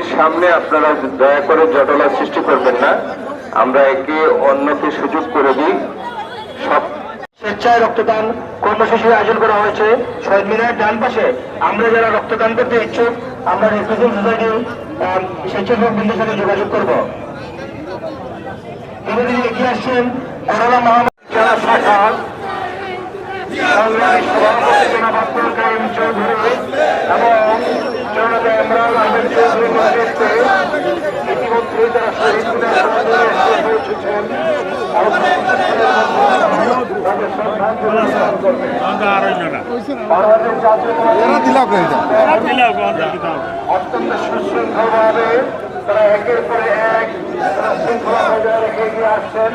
রোগীর সামনে আপনারা দয়া করে জটলা সৃষ্টি করবেন না। আমরা একে অন্যকে সুযোগ করে দিই। সব স্বেচ্ছায় রক্তদান কর্মসূচির আয়োজন করা হয়েছে। শহীদ মিনারের ডান পাশে আমরা যারা রক্তদান করতে ইচ্ছুক, আমরা রেফ্রিজারেশন সোসাইটি স্বেচ্ছাসেবক বৃন্দের সাথে যোগাযোগ করব। এবং চৌধুরীর নেতৃত্বে ইতিমধ্যে তারা অত্যন্ত একের পরে এক শৃঙ্খলা বজায় রেখে এগিয়ে আসছেন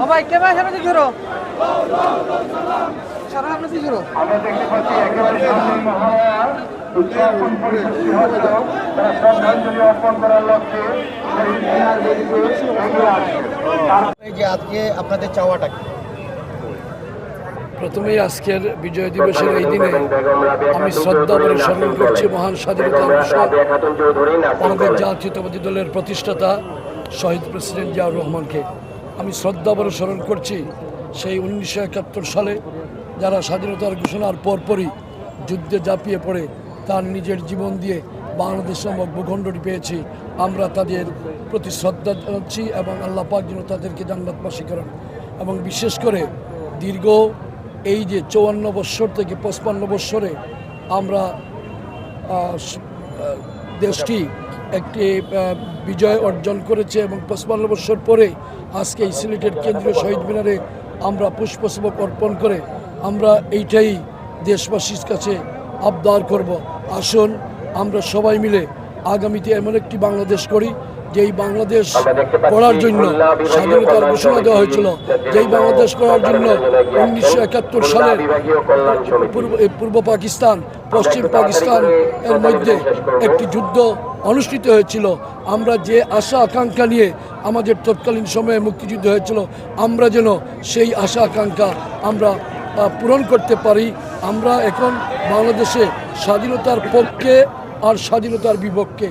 সবাই সামনে ঘুরো? সারা সামনে দিকে আমরা দেখতে পাচ্ছি একেবারে সামনে মহামায়া উদযাপন পরিস্থিতি হলেও তারা শ্রদ্ধাঞ্জলি অর্পণ করার লক্ষ্যে শহীদ মিনার বেদিকে এগিয়ে আসছে এই যে আজকে আপনাদের চাওয়াটা কি? প্রথমেই আজকের বিজয় দিবসের এই দিনে আমি শ্রদ্ধা করে স্মরণ করছি মহান স্বাধীনতা আমাদের জাতীয়তাবাদী দলের প্রতিষ্ঠাতা শহীদ প্রেসিডেন্ট জিয়াউর রহমানকে। আমি শ্রদ্ধা করে স্মরণ করছি সেই উনিশশো একাত্তর সালে যারা স্বাধীনতার ঘোষণার পরপরই যুদ্ধে ঝাঁপিয়ে পড়ে, তার নিজের জীবন দিয়ে বাংলাদেশ নামক ভূখণ্ডটি পেয়েছি। আমরা তাদের প্রতি শ্রদ্ধা জানাচ্ছি এবং আল্লাহ পাক যেন তাদেরকে জান্নাতবাসী করেন। এবং বিশেষ করে দীর্ঘ এই যে চৌয়ান্ন বৎসর থেকে পঁচপান্ন বৎসরে আমরা দেশটি একটি বিজয় অর্জন করেছে এবং পঁচপান্ন বৎসর পরে আজকে এই সিলেটের কেন্দ্রীয় শহীদ মিনারে আমরা পুষ্পস্তবক অর্পণ করে আমরা এইটাই দেশবাসীর কাছে আবদার করব। আসুন আমরা সবাই মিলে আগামীতে এমন একটি বাংলাদেশ করি যেই বাংলাদেশ করার জন্য স্বাধীনতার ঘোষণা দেওয়া হয়েছিল। যেই বাংলাদেশ করার জন্য উনিশশো একাত্তর সালের পূর্ব পূর্ব পাকিস্তান পশ্চিম পাকিস্তান এর মধ্যে একটি যুদ্ধ অনুষ্ঠিত হয়েছিল। আমরা যে আশা আকাঙ্ক্ষা নিয়ে আমাদের তৎকালীন সময়ে মুক্তিযুদ্ধ হয়েছিল আমরা যেন সেই আশা আকাঙ্ক্ষা আমরা পূরণ করতে পারি, আমরা এখন বাংলাদেশে স্বাধীনতার পক্ষে আর স্বাধীনতার বিপক্ষে।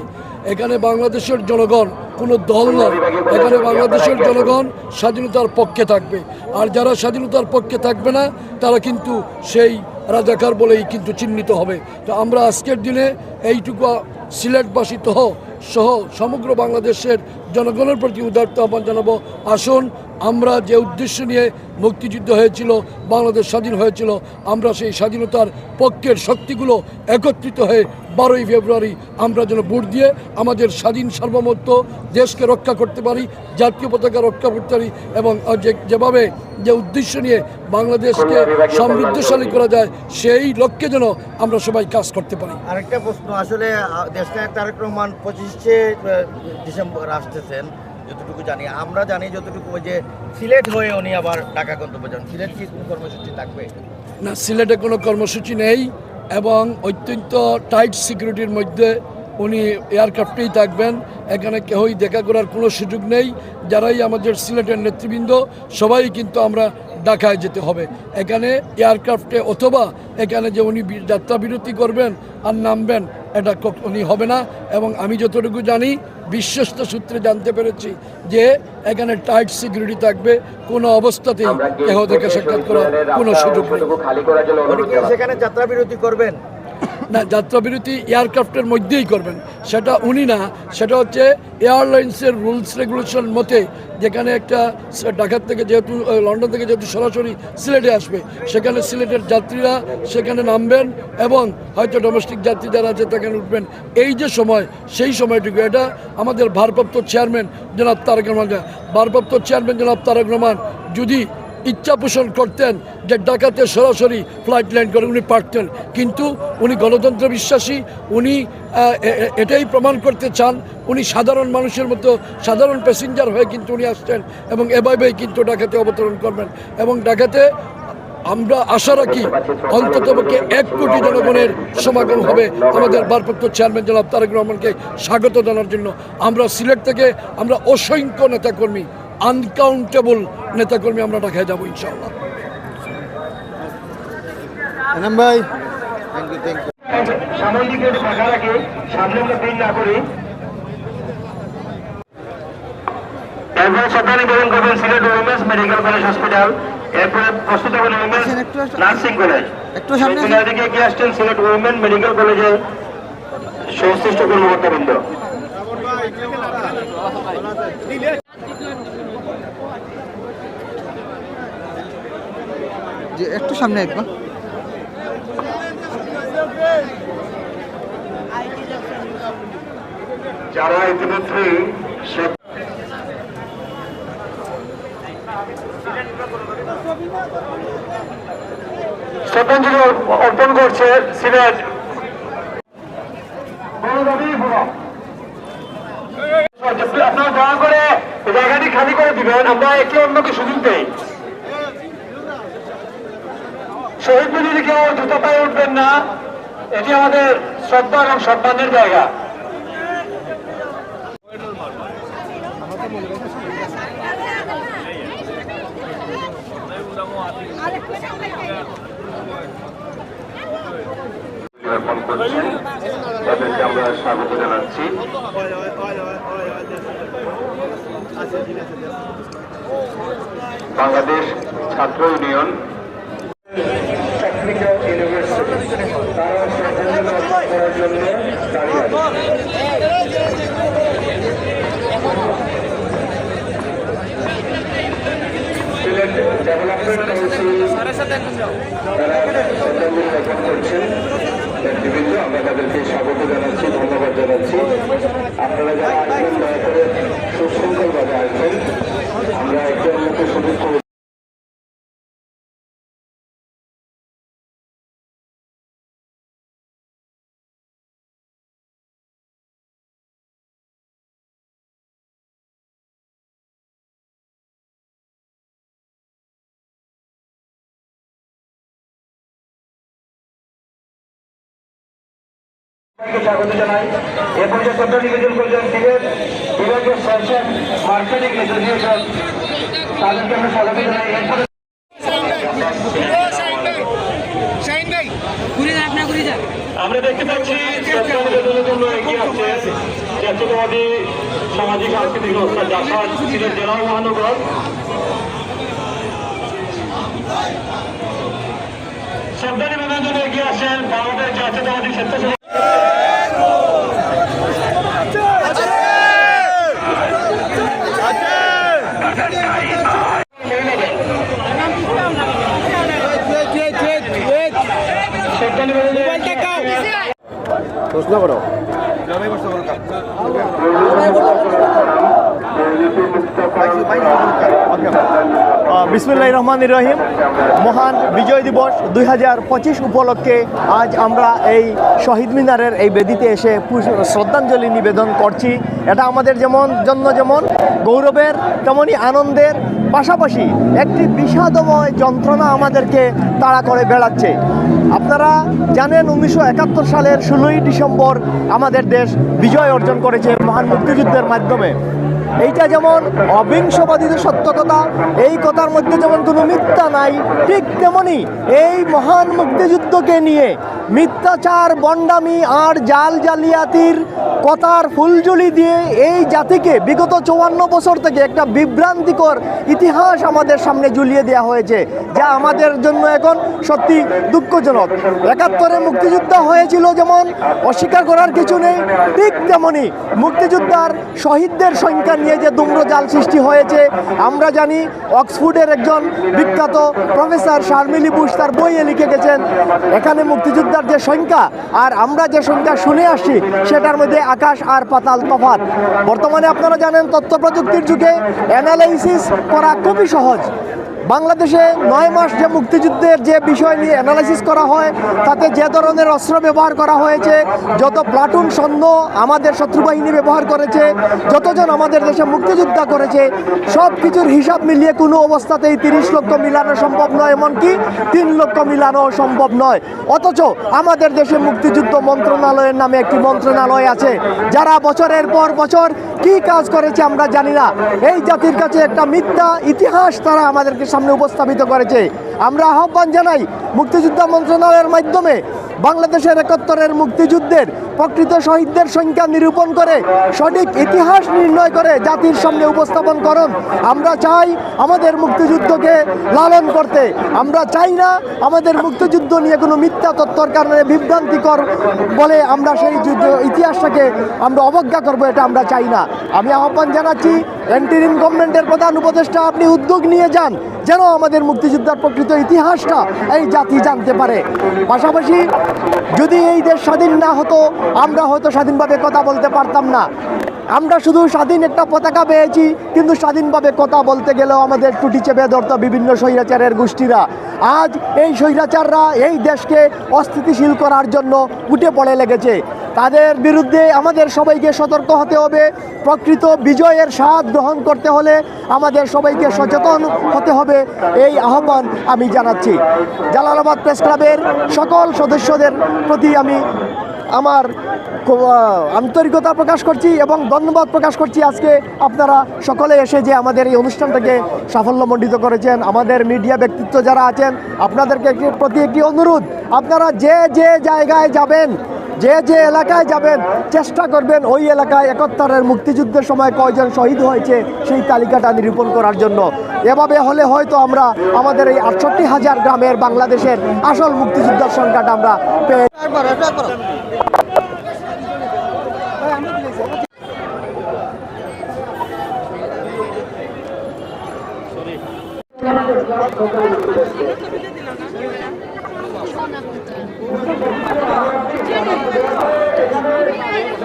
এখানে বাংলাদেশের জনগণ কোনো দল নয়, এখানে বাংলাদেশের জনগণ স্বাধীনতার পক্ষে থাকবে। আর যারা স্বাধীনতার পক্ষে থাকবে না, তারা কিন্তু সেই রাজাকার বলেই কিন্তু চিহ্নিত হবে। তো আমরা আজকের দিনে এইটুকু সিলেটবাসী তহ সহ সমগ্র বাংলাদেশের জনগণের প্রতি উদার্ত আহ্বান জানাব। আসুন আমরা যে উদ্দেশ্য নিয়ে মুক্তিযুদ্ধ হয়েছিল, বাংলাদেশ স্বাধীন হয়েছিল, আমরা সেই স্বাধীনতার পক্ষের শক্তিগুলো একত্রিত হয়ে বারোই ফেব্রুয়ারি আমরা যেন ভোট দিয়ে আমাদের স্বাধীন সার্বভৌমত্ব দেশকে রক্ষা করতে পারি, জাতীয় পতাকা রক্ষা করতে পারি এবং যে, যেভাবে যে উদ্দেশ্য নিয়ে বাংলাদেশকে সমৃদ্ধশালী করা যায়, সেই লক্ষ্যে যেন আমরা সবাই কাজ করতে পারি। আরেকটা প্রশ্ন, আসলে তারেক রহমান পঁচিশে ডিসেম্বর আসতেছেন। যতটুকু জানি, আমরা জানি যতটুকু যে সিলেট হয়ে উনি আবার ঢাকা গন্তব্য যান। সিলেট কি কোনো কর্মসূচি থাকবে? না, সিলেটে কোনো কর্মসূচি নেই এবং অত্যন্ত টাইট সিকিউরিটির মধ্যে উনি এয়ারক্রাফটেই থাকবেন। এখানে কেউই দেখা করার কোনো সুযোগ নেই। যারাই আমাদের সিলেটের নেতৃবৃন্দ, সবাই কিন্তু আমরা ঢাকায় যেতে হবে। এখানে এয়ারক্রাফটে অথবা এখানে যে উনি বি- যাত্রা বিরতি করবেন আর নামবেন এটা উনি হবে না। এবং আমি যতটুকু জানি বিশ্বস্ত সূত্রে জানতে পেরেছি যে এখানে টাইট সিকিউরিটি থাকবে কোনো অবস্থাতেই দেহ থেকে সাক্ষাৎ করার কোনো সুযোগ নেই। সেখানে যাত্রা বিরতি করবেন? না, যাত্রাবিরতি এয়ারক্রাফটের মধ্যেই করবেন। সেটা উনি না, সেটা হচ্ছে এয়ারলাইন্সের রুলস রেগুলেশন মতে যেখানে একটা ঢাকার থেকে যেহেতু লন্ডন থেকে যেহেতু সরাসরি সিলেটে আসবে, সেখানে সিলেটের যাত্রীরা সেখানে নামবেন এবং হয়তো ডোমেস্টিক যাত্রী যারা আছে সেখানে উঠবেন। এই যে সময়, সেই সময়টুকু, এটা আমাদের ভারপ্রাপ্ত চেয়ারম্যান জনাব তারেক রহমান। ভারপ্রাপ্ত চেয়ারম্যান জনাব তারেক রহমান যদি ইচ্ছা পোষণ করতেন যে ঢাকাতে সরাসরি ফ্লাইট ল্যান্ড করে উনি পারতেন। কিন্তু উনি গণতন্ত্র বিশ্বাসী, উনি এটাই প্রমাণ করতে চান, উনি সাধারণ মানুষের মতো সাধারণ প্যাসেঞ্জার হয়ে কিন্তু উনি আসছেন এবং এভাবেই কিন্তু ঢাকাতে অবতরণ করবেন। এবং ডাকাতে আমরা আশা রাখি অন্ততপক্ষে এক কোটি জনগণের সমাগম হবে। আমাদের ভারপ্রাপ্ত চেয়ারম্যান জনাব তারেক রহমানকে স্বাগত জানার জন্য আমরা সিলেট থেকে আমরা অসংখ্য নেতাকর্মী আনকাউন্টেবল নেতাকর্মী আমরা ঢাকায় যাব ইনশাআল্লাহ। ভাই। থ্যাংক ইউ থ্যাংক ইউ সামনের দিকে ফাঁকা রাখি সামনে আমরা ভিড় না করি। এরপরে শ্রদ্ধা নিবেদন করবেন সিলেট মেডিকেল কলেজ হসপিটাল এরপরে প্রস্তুত হবেন। Nursing college. একটু সামনে আসেন। এগিয়ে আসছেন সিলেট উইমেন মেডিকেল কলেজের সংশ্লিষ্ট কর্মকর্তাবৃন্দ। যে একটু সামনে একবার। যারা ইতিমধ্যেই সে- শ্রদ্ধাঞ্জলি অর্পণ করছে সিলেট। আপনারা দয়া করে জায়গাটি খালি করে দিবেন, আমরা একে অন্যকে সুযোগ দেই। শহীদ মিলিয়ে কেউ জুতো পায়ে উঠবেন না, এটি আমাদের শ্রদ্ধা এবং সম্মানের জায়গা। বাংলাদেশ ছাত্র ইউনিয়ন টেকনিক্যাল ইউনিভার্সিটি তারা শ্রদ্ধাঞ্জলি করার জন্য দাঁড়িয়ে ডেভেলপমেন্ট কাউন্সিল করছেন নেতৃবৃন্দ তাদেরকে স্বাগত জানাচ্ছি ধন্যবাদ জানাচ্ছি আপনারা যারা আসবেন দয়া করে সুশৃঙ্খলভাবে আসবেন আমরা একে অন্যকে সুযোগ স্বাগত জানাই। এ পর্যায়ে শ্রদ্ধা নিবেদন করছেন অ্যাসোসিয়েশন তাদেরকে আমরা দেখতে পাচ্ছি জাতীয়তাবাদী সামাজিক সাংস্কৃতিক সংস্থা জাসাদ সিলেট জেলা মহানগর। শ্রদ্ধা নিবেদনের জন্য এগিয়ে আসেন বাংলাদেশ জাতীয়তাবাদী স্বেচ্ছাসেবক। শ্রদ্ধা নিবেদনের বিসমুল্লাহ রহমান রহিম। মহান বিজয় দিবস দুই হাজার পঁচিশ উপলক্ষে আজ আমরা এই শহীদ মিনারের এই বেদিতে এসে শ্রদ্ধাঞ্জলি নিবেদন করছি। এটা আমাদের যেমন জন্য যেমন গৌরবের তেমনই আনন্দের পাশাপাশি একটি বিষাদময় যন্ত্রণা আমাদেরকে তাড়া করে বেড়াচ্ছে। আপনারা জানেন উনিশশো একাত্তর সালের ষোলোই ডিসেম্বর আমাদের দেশ বিজয় অর্জন করেছে মহান মুক্তিযুদ্ধের মাধ্যমে। এইটা যেমন অবিংশবাদীদের সত্য কথা এই কথার মধ্যে যেমন কোনো মিথ্যা নাই, ঠিক তেমনি এই মহান মুক্তিযুদ্ধকে নিয়ে মিথ্যাচার বন্ডামি আর জাল জালিয়াতির কথার ফুলঝুলি দিয়ে এই জাতিকে বিগত চুয়ান্ন বছর থেকে একটা বিভ্রান্তিকর ইতিহাস আমাদের সামনে ঝুলিয়ে দেওয়া হয়েছে, যা আমাদের জন্য এখন সত্যি দুঃখজনক। একাত্তরে মুক্তিযুদ্ধ হয়েছিল যেমন, অস্বীকার করার কিছু নেই, ঠিক তেমনই মুক্তিযোদ্ধার শহীদদের সংখ্যা নিয়ে যে দুম্রজাল সৃষ্টি হয়েছে, আমরা জানি অক্সফোর্ডের একজন বিখ্যাত প্রফেসর শারমিলি বুশ তার বইয়ে লিখে গেছেন, এখানে মুক্তিযোদ্ধার যে সংখ্যা আর আমরা যে সংখ্যা শুনে আসি সেটার মধ্যে আকাশ আর পাতাল তফাত বর্তমানে আপনারা জানেন তথ্য প্রযুক্তির যুগে অ্যানালাইসিস করা খুবই সহজ। বাংলাদেশে নয় মাস যে মুক্তিযুদ্ধের যে বিষয় নিয়ে অ্যানালাইসিস করা হয়, তাতে যে ধরনের অস্ত্র ব্যবহার করা হয়েছে, যত প্লাটুন সৈন্য আমাদের শত্রুবাহিনী ব্যবহার করেছে, যতজন আমাদের দেশে মুক্তিযোদ্ধা করেছে সব কিছুর হিসাব মিলিয়ে কোনো অবস্থাতেই তিরিশ লক্ষ মিলানো সম্ভব নয়, এমনকি তিন লক্ষ মিলানো সম্ভব নয়। অথচ আমাদের দেশে মুক্তিযুদ্ধ মন্ত্রণালয়ের নামে একটি মন্ত্রণালয় আছে, যারা বছরের পর বছর কি কাজ করেছে আমরা জানি না। এই জাতির কাছে একটা মিথ্যা ইতিহাস তারা আমাদেরকে সামনে উপস্থাপিত করেছে। আমরা আহ্বান জানাই মুক্তিযোদ্ধা মন্ত্রণালয়ের মাধ্যমে বাংলাদেশের একাত্তরের মুক্তিযুদ্ধের প্রকৃত শহীদদের সংখ্যা নিরূপণ করে, সঠিক ইতিহাস নির্ণয় করে জাতির সামনে উপস্থাপন করুন। আমরা চাই আমাদের মুক্তিযুদ্ধকে লালন করতে। আমরা চাই না আমাদের মুক্তিযুদ্ধ নিয়ে কোনো মিথ্যা তত্ত্বর কারণে বিভ্রান্তিকর বলে আমরা সেই যুদ্ধ ইতিহাসটাকে আমরা অবজ্ঞা করব, এটা আমরা চাই না। আমি আহ্বান জানাচ্ছি এন্টিরিম গভর্নমেন্টের প্রধান উপদেষ্টা, আপনি উদ্যোগ নিয়ে যান যেন আমাদের মুক্তিযোদ্ধার প্রকৃত ইতিহাসটা এই জাতি জানতে পারে। পাশাপাশি যদি এই দেশ স্বাধীন না হতো, আমরা হয়তো স্বাধীনভাবে কথা বলতে পারতাম না। আমরা শুধু স্বাধীন একটা পতাকা পেয়েছি, কিন্তু স্বাধীনভাবে কথা বলতে গেলেও আমাদের টুটি চেপে ধরত বিভিন্ন স্বৈরাচারের গোষ্ঠীরা। আজ এই স্বৈরাচাররা এই দেশকে অস্থিতিশীল করার জন্য উঠে পড়ে লেগেছে। তাদের বিরুদ্ধে আমাদের সবাইকে সতর্ক হতে হবে। প্রকৃত বিজয়ের স্বাদ গ্রহণ করতে হলে আমাদের সবাইকে সচেতন হতে হবে, এই আহ্বান আমি জানাচ্ছি। জালালাবাদ প্রেস ক্লাবের সকল সদস্যদের প্রতি আমি আমার আন্তরিকতা প্রকাশ করছি এবং ধন্যবাদ প্রকাশ করছি আজকে আপনারা সকলে এসে যে আমাদের এই অনুষ্ঠানটাকে সাফল্যমণ্ডিত করেছেন, আমাদের মিডিয়া ব্যক্তিত্ব যারা আছেন, আপনাদেরকে একটি প্রতি একটি অনুরোধ, আপনারা যে যে জায়গায় যাবেন যে যে এলাকায় যাবেন, চেষ্টা করবেন ওই এলাকায় একাত্তরের মুক্তিযুদ্ধের সময় কয়জন শহীদ হয়েছে সেই তালিকাটা নিরূপণ করার জন্য। এভাবে হলে হয়তো আমরা আমাদের এই আটষট্টি হাজার গ্রামের বাংলাদেশের আসল মুক্তিযুদ্ধের সংখ্যাটা আমরা পেয়ে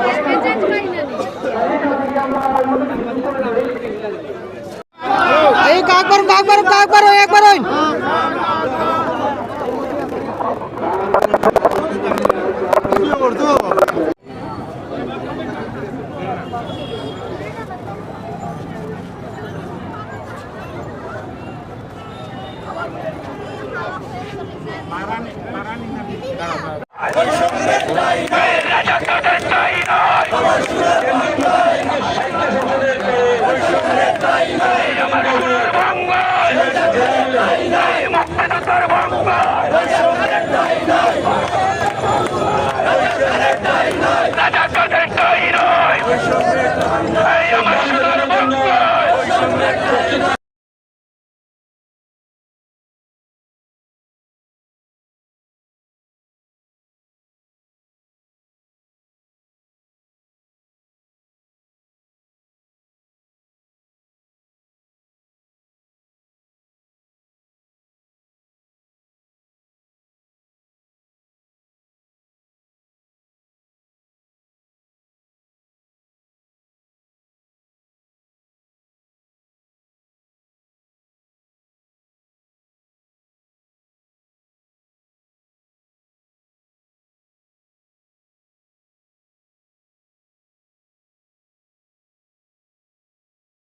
একবার একবার এই কাকবার কাকবার কাকবার একবার ওই Ay,